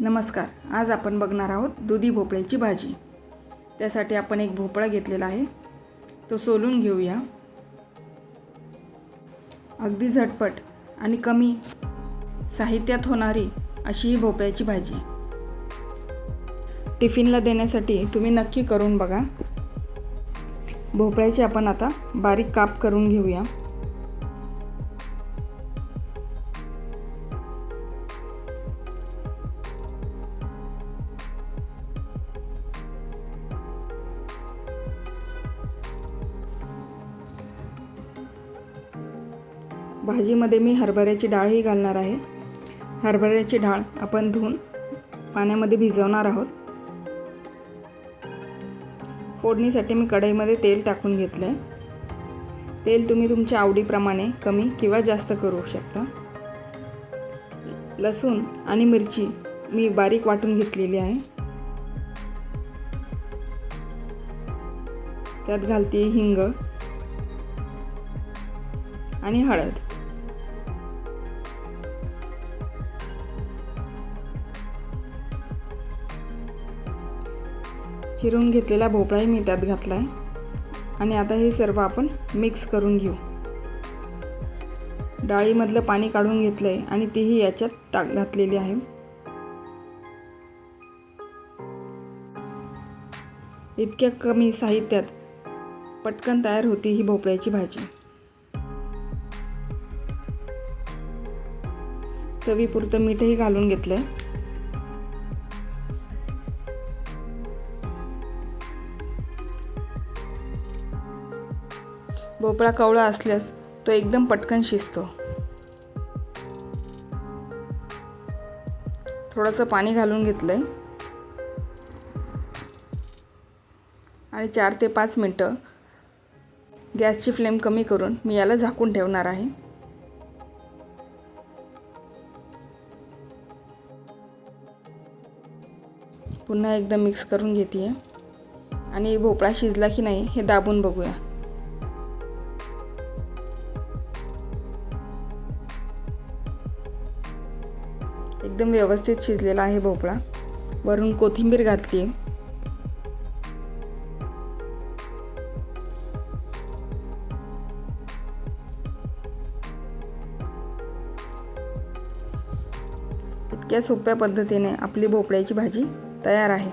नमस्कार आज आपण बघणार आहोत दुधी भोपळ्याची भाजी. त्यासाठी आपण एक भोपळा घेतलेला आहे. तो सोलून घेऊया. अगदी झटपट आणि कमी साहित्यात होणारी अशी ही भोपळ्याची भाजी. टिफिनला देण्यासाठी तुम्ही नक्की करून बघा. भोपळ्याचे आपण आता बारीक काप करून घेऊया. भाजीमध्ये मी हरभऱ्याची डाळही घालणार आहे. हरभऱ्याची डाळ आपण धुवून पाण्यामध्ये भिजवणार आहोत. फोडणीसाठी मी कढईमध्ये तेल टाकून घेतलं आहे तेल तुम्ही तुमच्या आवडीप्रमाणे कमी किंवा जास्त करू शकता. लसूण आणि मिरची मी बारीक वाटून घेतलेली आहे. त्यात घालते हिंग आणि हळद. चिरून घेतलेला भोपळाही मी त्यात घातला आहे आणि आता हे सर्व आपण मिक्स करून घेऊ. डाळीमधलं पाणी काढून घेतलं आहे आणि तीही याच्यात टाक घातलेली आहे. इतक्या कमी साहित्यात पटकन तयार होती ही भोपळ्याची भाजी. चवीपुरतं मीठही घालून घेतलं आहे भोपळा कवळा असल्यास तो एकदम पटकन शिजतो. थोडंसं पाणी घालून घेतलं आहे आणि चार ते पाच मिनटं गॅसची फ्लेम कमी करून मी याला झाकून ठेवणार आहे. पुन्हा एकदा मिक्स करून घेते आणि भोपळा शिजला की नाही हे दाबून बघूया. एकदम व्यवस्थित शिजलेला आहे भोपळा. वरून कोथिंबीर घातली. आहे इतक्या सोप्या पद्धतीने आपली भोपळ्याची भाजी तयार आहे.